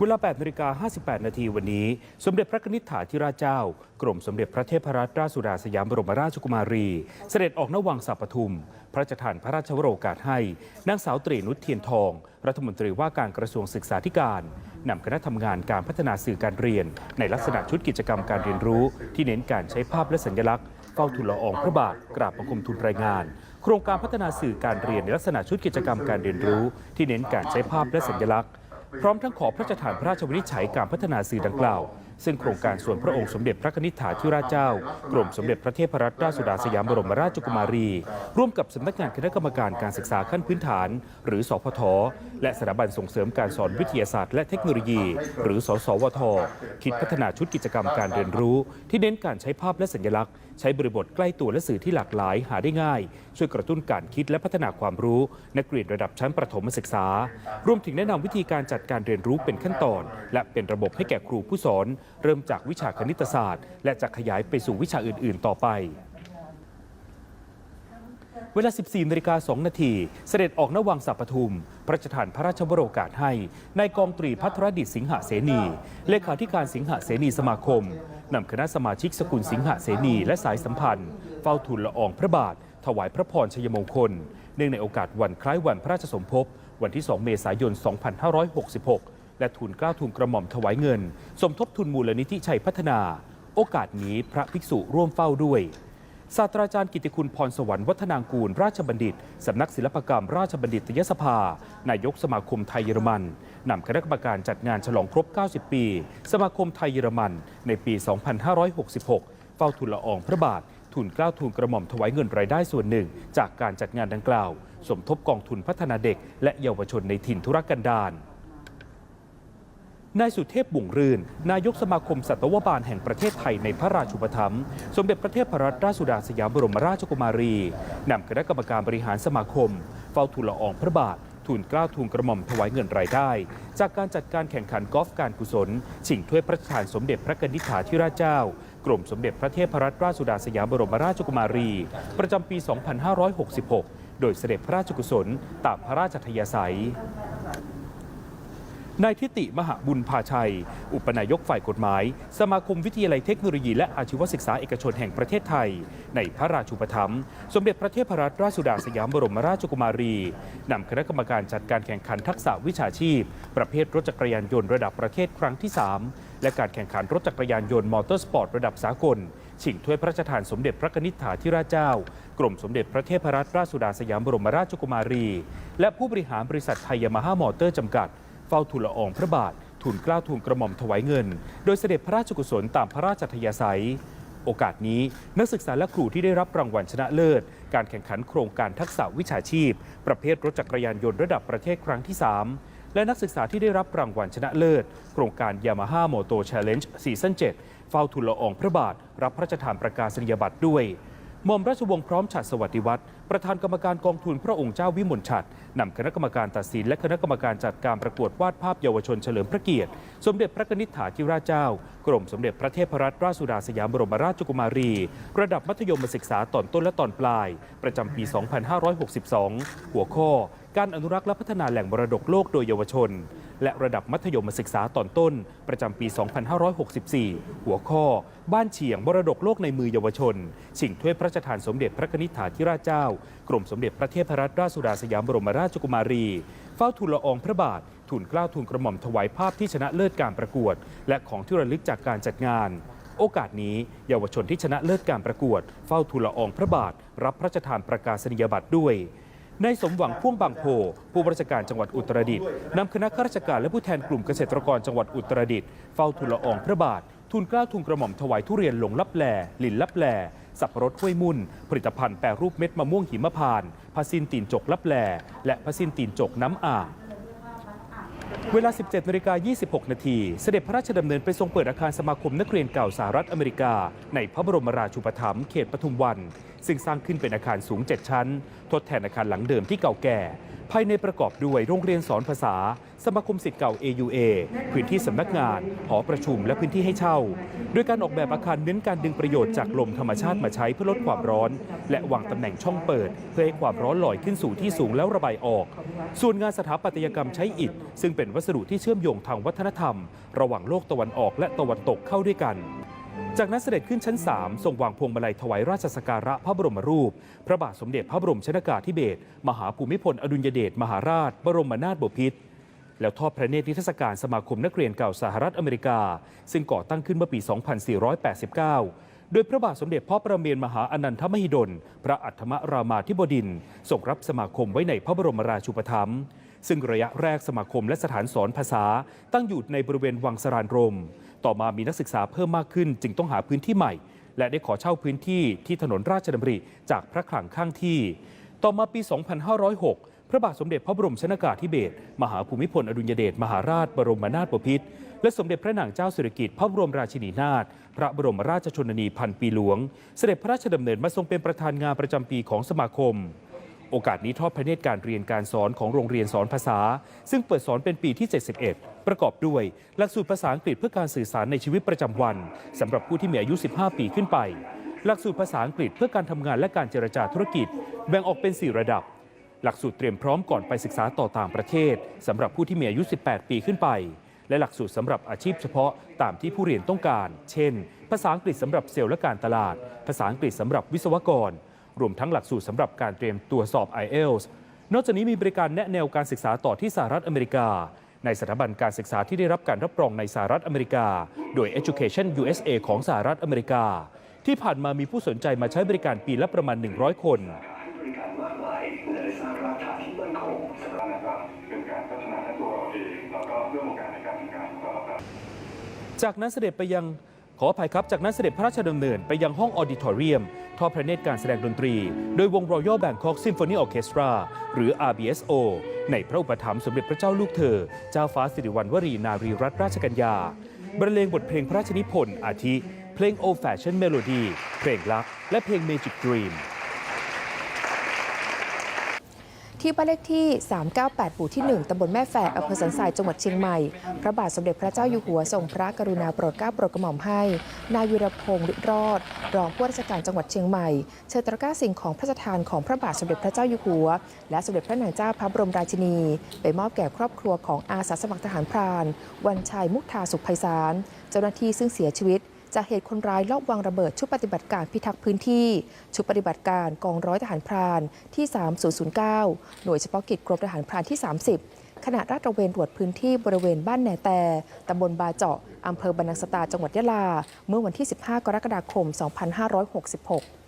เวลา8นาฬิกา58 นาทีวันนี้ สมเด็จพระนิษฐาธิราชเจ้า กรมสมเด็จพระเทพรัตนราชสุดาสยามบรมราชกุมารี เสด็จออกนวังสัปทุม พระราชทานพระราชวโรกาสให้ นางสาวตรีนุชเทียนทอง รัฐมนตรีว่าการกระทรวงศึกษาธิการนำคณะทำงานการพัฒนาสื่อการเรียน ในลักษณะชุดกิจกรรมการเรียนรู้ ที่เน้นการใช้ภาพและสัญลักษณ์เฝ้าทูลละอองพระบาทกราบบังคมทูลรายงาน โครงการพัฒนาสื่อการเรียนในลักษณะชุดกิจกรรมการเรียนรู้ ที่เน้นการใช้ภาพและสัญลักษณ์ พร้อมทั้งขอพระราชทานพระราชวินิจฉัยการพัฒนาสื่อดังกล่าว ซึ่งโครงการส่วนพระองค์สมเด็จพระนิษฐาธิราชเจ้า กรมสมเด็จพระเทพรัตนราชสุดาสยามบรมราชกุมารี ร่วมกับสำนักงานคณะกรรมการการศึกษาขั้นพื้นฐาน หรือสพท และสถาบันส่งเสริมการสอนวิทยาศาสตร์และเทคโนโลยี หรือสสวท คิดพัฒนาชุดกิจกรรมการเรียนรู้ ที่เน้นการใช้ภาพและสัญลักษณ์ใช้บริบทใกล้ตัวและสื่อที่หลากหลายหาได้ง่าย ช่วยกระตุ้นการคิดและพัฒนาความรู้ นักเรียนระดับชั้นประถมศึกษา รวมถึงแนะนำวิธีการจัดการเรียนรู้เป็นขั้นตอน และเป็นระบบให้แก่ครูผู้สอน เริ่มจากวิชาคณิตศาสตร์ และจะขยายไปสู่วิชาอื่น ๆ ต่อไป เวลา 14นาฬิกา2นาที เสด็จออกนวังสัปทุม พระราชทานพระราชวโรกาสให้ในายกองตรีพัทรดิษฐ์สิงหเสนี เลขาธิการสิงหเสนีสมาคมนำคณะสมาชิกสกุลสิงหเสนีและสายสัมพันธ์ เฝ้าทูลละอองพระบาท ถวายพระพรชัยมงคล เนื่องในโอกาสวันคล้ายวันพระราชสมภพวันที่ 2 เมษายน 2566 และทูลกล้าทูลกระหม่อมถวายเงิน สมทบทุนมูลนิธิชัยพัฒนา โอกาสนี้พระภิกษุร่วมเฝ้าด้วย ศาสตราจารย์กิติคุณพรสวรรค์วัฒนางกูล ราชบัณฑิต สำนักศิลปกรรม ราชบัณฑิตยสภา นายกสมาคมไทยเยอรมันนำคณะกรรมการจัดงานฉลองครบ 90 ปี สมาคมไทยเยอรมัน ในปี 2566 เฝ้าทูลละอองพระบาท ทุนเกล้าทุนกระหม่อมถวายเงินรายได้ส่วนหนึ่ง จากการจัดงานดังกล่าว สมทบกองทุนพัฒนาเด็ก และเยาวชนในถิ่นธุรกันดาร นายสุเทพบุ่งรื่น นายกสมาคมสัตวบาลแห่งประเทศไทยในพระราชูปถัมภ์สมเด็จพระเทพรัตนราชสุดาสยามบรมราชกุมารีนำคณะกรรมการบริหารสมาคม เฝ้าทูลละอองพระบาททูลกล้าทูลกระหม่อมถวายเงินรายได้ จากการจัดการแข่งขันกอล์ฟการกุศลชิงถ้วยพระราชทานสมเด็จพระกนิษฐาธิราชเจ้า กรมสมเด็จพระเทพรัตนราชสุดาสยามบรมราชกุมารี ประจำปี 2566 โดยเสด็จพระราชกุศลตามพระราชทยาศัย นายทิติมหาบุญพาชัย อุปนายกฝ่ายกฎหมาย สมาคมวิทยาลัยเทคโนโลยีและอาชีวศึกษาเอกชนแห่งประเทศไทย ในพระราชูปถัมภ์สมเด็จพระเทพรัตนราชสุดาสยามบรมราชกุมารี นำคณะกรรมการจัดการแข่งขันทักษะวิชาชีพ ประเภทรถจักรยานยนต์ระดับประเทศครั้งที่ 3 และการแข่งขันรถจักรยานยนต์มอเตอร์สปอร์ตระดับสากลชิงถ้วยพระราชทานสมเด็จพระนิษฐาธิราชเจ้า กรมสมเด็จพระเทพรัตนราชสุดาสยามบรมราชกุมารี และผู้บริหารบริษัทไทยยามาฮ่ามอเตอร์จำกัด เฝ้าทูลละอองพระบาททูลเกล้าทูลกระหม่อมถวายเงิน โดยเสด็จพระราชกุศลตามพระราชทยาศัย โอกาสนี้นักศึกษาและครูที่ได้รับรางวัลชนะเลิศ การแข่งขันโครงการทักษะวิชาชีพ ประเภทรถจักรยานยนต์ระดับประเทศครั้งที่ 3 และนักศึกษาที่ได้รับรางวัลชนะเลิศ โครงการ Yamaha Moto Challenge ซีซั่น7เฝ้าทูลละอองพระบาท รับพระราชทานประกาศนียบัตรด้วยหม่อมราชวงศ์พร้อมฉัตรสวัสดิวัฒน์ประธานกรรมการกองทุนพระองค์เจ้าวิมลฉัตรนำคณะกรรมการตัดสินและคณะกรรมการจัดการประกวดวาดภาพเยาวชนเฉลิมพระเกียรติ สมเด็จพระนิษฐาธิราชเจ้า กรมสมเด็จพระเทพรัตนราชสุดาสยามบรมราชกุมารี ระดับมัธยมศึกษาตอนต้นและตอนปลาย ประจำปี 2562 หัวข้อ การอนุรักษ์และพัฒนาแหล่งมรดกโลกโดยเยาวชน และระดับมัธยมศึกษาตอนต้น ประจำปี 2564 หัวข้อ บ้านเฉียงมรดกโลกในมือเยาวชน ชิงถ้วยพระราชทานสมเด็จพระนิษฐาธิราชเจ้ากรมสมเด็จพระเทพรัตนราชสุดาสยามบรมราชกุมารี เฝ้าทูลละอองพระบาททูลเกล้าทูลกระหม่อมถวายภาพที่ชนะเลิศการประกวด และของที่ระลึกจากการจัดงาน โอกาสนี้เยาวชนที่ชนะเลิศการประกวด เฝ้าทูลละอองพระบาท รับพระราชทานประกาศนียบัตรด้วยนายสมหวังพ่วงบางโพ ผู้บริการจังหวัดอุตรดิตถ์นำคณะข้าราชการและผู้แทนกลุ่มเกษตรกรจังหวัดอุตรดิตถ์เฝ้าทูลละอองพระบาท ทูลเกล้าทูลกระหม่อมถวายทุเรียนหลงลับแลลินลับแล สับปะรดห้วยมุ่น ผลิตภัณฑ์แปรรูปเม็ดมะม่วงหิมพานต์พาซินตีนจกลับแลและพาซินตีนจกน้ำอ่างเวลา 17นาฬิกา26 นาที เสด็จพระราชดำเนินไปทรงเปิดอาคารสมาคมนักเรียนเก่าสหรัฐอเมริกา ในพระบรมราชูปถัมภ์เขตปทุมวัน ซึ่งสร้างขึ้นเป็นอาคารสูง 7 ชั้น ทดแทนอาคารหลังเดิมที่เก่าแก่ ภายในประกอบด้วยโรงเรียนสอนภาษา สมาคมสิทธิ์เก่า AUA พื้นที่สำนักงาน หอประชุมและพื้นที่ให้เช่า โดยการออกแบบอาคารเน้นการดึงประโยชน์จากลมธรรมชาติมาใช้เพื่อลดความร้อน และวางตำแหน่งช่องเปิด เพื่อให้ความร้อนลอยขึ้นสู่ที่สูงแล้วระบายออก ส่วนงานสถาปัตยกรรมใช้อิฐ ซึ่งเป็นวัสดุที่เชื่อมโยงทางวัฒนธรรม ระหว่างโลกตะวันออกและตะวันตกเข้าด้วยกัน จากนั้นเสด็จขึ้นชั้น 3 ทรงวางพวงมาลัยถวายราชสการะพระบรมรูป พระบาทสมเด็จพระบรมชนากาธิเบศรมหาภูมิพลอดุลยเดชมหาราช บรมนาถบพิตรแล้วทอดพระเนตรนิทรรศการสมาคมนักเรียนเก่าสหรัฐอเมริกา ซึ่งก่อตั้งขึ้นเมื่อปี 2489 โดยพระบาทสมเด็จพ่อประเมนมหาอนันทมหิดล พระอัฏฐมรามาธิบดินทร์ทรงรับสมาคมไว้ในพระบรมราชูปถัมภ์ ซึ่งระยะแรกสมาคมและสถานสอนภาษา ตั้งอยู่ในบริเวณวังสรานรม ต่อมามีนักศึกษาเพิ่มมากขึ้น จึงต้องหาพื้นที่ใหม่ และได้ขอเช่าพื้นที่ที่ถนนราชดำริจากพระคลังข้างที่ ต่อมาปี 2506 พระบาทสมเด็จพระบรมชนากาธิเบศรมหาภูมิพลอดุลยเดชมหาราชบรมนาถบพิตรและสมเด็จพระนางเจ้าสิริกิติ์พระบรมราชินีนาถพระบรมราชชนนีพันปีหลวง เสด็จพระราชดำเนินมาทรงเป็นประธานงานประจำปีของสมาคม โอกาสนี้ทอดพระเนตรการเรียนการสอนของโรงเรียนสอนภาษา ซึ่งเปิดสอนเป็นปีที่ 71 ประกอบด้วย หลักสูตรภาษาอังกฤษเพื่อการสื่อสารในชีวิตประจำวันสำหรับผู้ที่มีอายุ 15 ปีขึ้นไป หลักสูตรภาษาอังกฤษเพื่อการทำงานและการเจรจาธุรกิจ แบ่งออกเป็น 4 ระดับ หลักสูตรเตรียมพร้อมก่อนไปศึกษาต่อต่างประเทศสำหรับผู้ที่มีอายุ 18 ปีขึ้นไป และหลักสูตรสำหรับอาชีพเฉพาะตามที่ผู้เรียนต้องการ เช่น ภาษาอังกฤษสำหรับเซลล์และการตลาด ภาษาอังกฤษสำหรับวิศวกร รวมทั้งหลักสูตรสำหรับการเตรียมตัวสอบ IELTS นอกจากนี้มีบริการแนะแนวการศึกษาต่อที่สหรัฐอเมริกา ในสถาบันการศึกษาที่ได้รับการรับรองในสหรัฐอเมริกา โดย Education USA ของสหรัฐอเมริกา ที่ผ่านมามีผู้สนใจมาใช้บริการปีละประมาณ 100 คนบริการมากมายและสร้างรากาที่มั่นคงสำหรับนะครับเป็นการพัฒนาทั้งตัวเราเองแล้วก็เรื่อการในการทำงานของเรารจากนั้นเสด็จไปยัง ขออภัยครับจากนั้นเสด็จพระราชดำเนินไปยังห้องออดิทอเรียม ทอดพระเนตรการแสดงดนตรี โดยวง Royal Bangkok Symphony Orchestra หรือ RBSO ในพระอุปถัมภ์สมเด็จพระเจ้าลูกเธอ เจ้าฟ้าสิริวัณวรีนารีรัตนราชกัญญาบรรเลงบทเพลงพระราชนิพนธ์อาทิ เพลง Old Fashion Melody เพลงรัก และเพลง Magic Dream ที่บ้านเลขที่ 398หมู่ที่ 1ตำบลแม่แฝกอำเภอสันทรายจังหวัดเชียงใหม่ พระบาทสมเด็จพระเจ้าอยู่หัวทรงพระกรุณาโปรดเกล้าโปรดกระหม่อมให้ นายวิรพงศ์ฤทธิ์รอด รองผู้ราชการจังหวัดเชียงใหม่ เชิญตระกร้าสิ่งของพระราชทานของพระบาทสมเด็จพระเจ้าอยู่หัว และสมเด็จพระนางเจ้าพระบรมราชินี ไปมอบแก่ครอบครัวของอาสาสมัครทหารพราน วันชัยมุกทาสุขไพศาล เจ้าหน้าที่ซึ่งเสียชีวิต จากเหตุคนร้ายลอบวางระเบิดชุดปฏิบัติการพิทักษ์พื้นที่ ชุดปฏิบัติการกองร้อยทหารพรานที่ 3009 หน่วยเฉพาะกิจกรมทหารพรานที่ 30 ขณะราดตระเวนตรวจพื้นที่บริเวณบ้านแหน่แต่ตำบลบาเจาะอำเภอบรรนังสตาจังหวัดยะลา เมื่อวันที่ 15 กรกฎาคม 2566